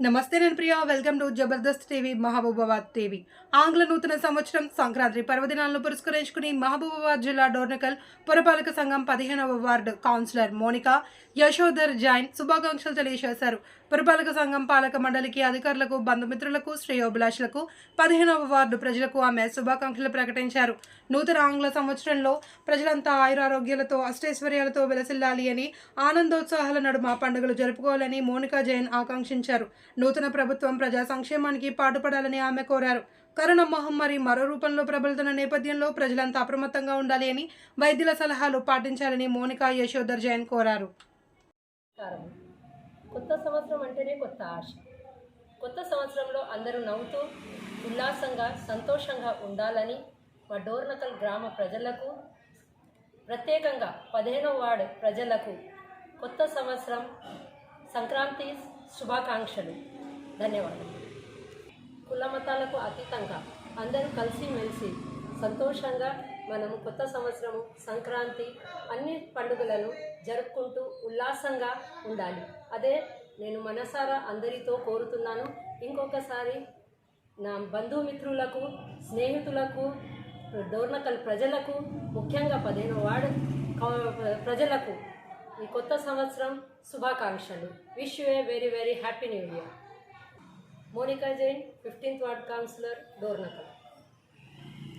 నమస్తే నేను Priya. Welcome to Jabardasth TV Mahabubabad TV. ఆంగ్ల నూతన సంవత్సరం సంక్రాంతి పర్వదినాలను పురస్కరించుకుని మహబూబాబాద్ జిల్లా డోర్నకల్ పురపాలక సంఘం పదిహేనవ వార్డు కౌన్సిలర్ మోనికా యశోధర్ జైన్ శుభాకాంక్షలు తెలియజేశారు. పురపాలక సంఘం పాలక మండలికి అధికారులకు బంధుమిత్రులకు శ్రేయోభిలాషులకు పదిహేనవ వార్డు ప్రజలకు ఆమె శుభాకాంక్షలు ప్రకటించారు. నూతన ఆంగ్ల సంవత్సరంలో ప్రజలంతా ఆయురారోగ్యాలతో అష్టైశ్వర్యాలతో వెలసిల్లాలి అని ఆనందోత్సాహాల నడుమ పండుగలు జరుపుకోవాలని మోనికా జైన్ ఆకాంక్షించారు. నూతన ప్రభుత్వం ప్రజా సంక్షేమానికి పాటుపడాలని ఆమె కోరారు. కరోనా మహమ్మారి మరో రూపంలో ప్రబలుతున్న నేపథ్యంలో ప్రజలంతా అప్రమత్తంగా ఉండాలి అని వైద్యుల సలహాలు పాటించాలని మోనికా యశోధర్ జైన్ కోరారు. కొత్త సంవత్సరం అంటేనే కొత్త ఆశ. కొత్త సంవత్సరంలో అందరూ నవ్వుతూ ఉల్లాసంగా సంతోషంగా ఉండాలని మా డోర్నకల్ గ్రామ ప్రజలకు ప్రత్యేకంగా పదిహేనవ వార్డు ప్రజలకు కొత్త సంవత్సరం సంక్రాంతి శుభాకాంక్షలు. ధన్యవాదాలు. కుల మతాలకు అతీతంగా అందరూ కలిసిమెలిసి సంతోషంగా మనము కొత్త సంవత్సరము సంక్రాంతి అన్ని పండుగలను జరుపుకుంటూ ఉల్లాసంగా ఉండాలి. అదే నేను మనసారా అందరితో కోరుతున్నాను. ఇంకొకసారి నా బంధుమిత్రులకు స్నేహితులకు డోర్నకల్ ప్రజలకు ముఖ్యంగా పదిహేను వార్డు ప్రజలకు ఈ కొత్త సంవత్సరం శుభాకాంక్షలు. Wish you a very very happy new year Monika Jain fifteenth ward councillor Dornakal.